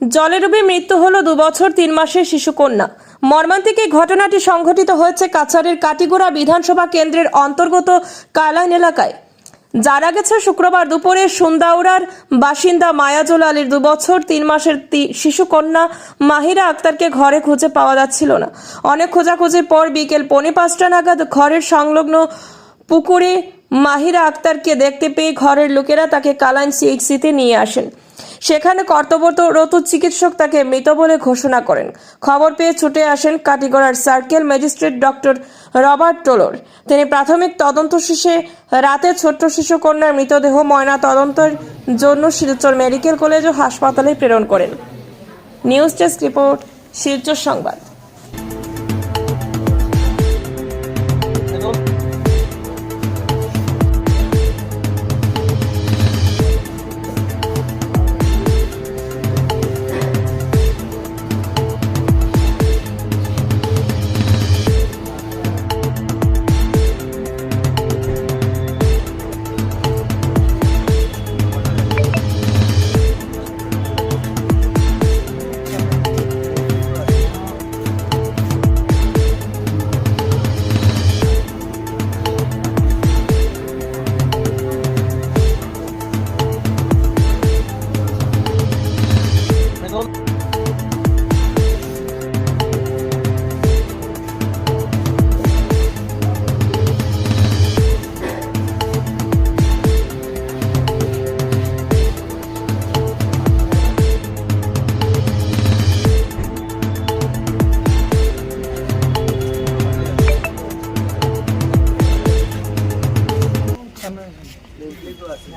জলে ডুবে মৃত্যু হলো দু বছর তিন মাসের শিশুকন্যা। মর্মান্তিক এই ঘটনাটি সংঘটিত হয়েছে কাছাড়ের কাটিগোড়া বিধানসভা কেন্দ্রের অন্তর্গত কালাইন এলাকায়। জানা গেছে শুক্রবার দুপুরে সুন্দাউড়ার বাসিন্দা মায়াজুল আলীর দু বছর তিন মাসের শিশুকন্যা মাহিরা আক্তারকে ঘরে খুঁজে পাওয়া যাচ্ছিল না। অনেক খোঁজাখুঁজির পর বিকেল পৌনে পাঁচটা নাগাদ ঘরের সংলগ্ন পুকুরে মাহিরা আক্তারকে দেখতে পেয়ে ঘরের লোকেরা তাকে কালাইন সিএইচসিতে নিয়ে আসেন। সেখানে কর্তব্যরত চিকিৎসক তাকে মৃত বলে ঘোষণা করেন। খবর পেয়ে ছুটে আসেন কাটিগড়ার circle magistrate doctor Robert Toler. তিনি প্রাথমিক তদন্ত শেষে রাতে ছোট্ট শিশু কন্যার মৃতদেহ ময়না তদন্তের জন্য শিলচর মেডিকেল কলেজ ও হাসপাতালে প্রেরণ করেন। নিউজ ডেস্ক রিপোর্ট, শিলচর সংবাদ। 他们。没没多少钱